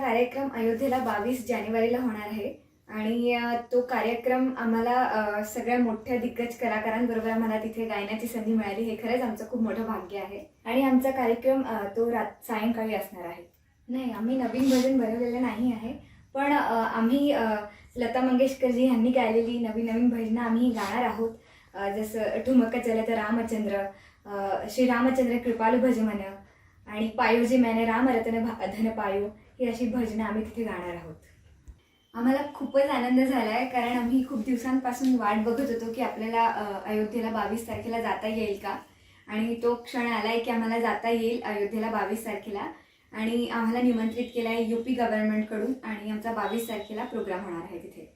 कार्यक्रम अयोध्येला बावीस जानेवारीला होणार आहे. आणि तो कार्यक्रम आम्हाला सगळ्या मोठ्या दिग्गज कलाकारांबरोबर आम्हाला तिथे गायण्याची संधी मिळाली. हे खरंच आमचं खूप मोठं भाग्य आहे. आणि आमचा कार्यक्रम तो रात सायंकाळी असणार आहे. नाही आम्ही नवीन भजन बनवलेलं नाही आहे. पण आम्ही लता मंगेशकरजी यांनी गायलेली नवीन नवीन भजनं आम्ही गाणार आहोत. जसं ठुमक तर रामचंद्र श्री रामचंद्र कृपाल भजमन आणि पायोजी मैने रामरतन भा- धन पायो ही अशी भजनं आम्ही तिथे गाणार आहोत. आम्हाला खूपच आनंद झाला आहे कारण आम्ही खूप दिवसांपासून वाट बघत होतो की आपल्याला अयोध्येला बावीस तारखेला जाता येईल का? आणि तो क्षण आला आहे की आम्हाला जाता येईल अयोध्येला बावीस तारखेला. आणि आम्हाला निमंत्रित केलं आहे यू पी गव्हर्नमेंटकडून आणि आमचा बावीस तारखेला प्रोग्राम होणार आहे तिथे.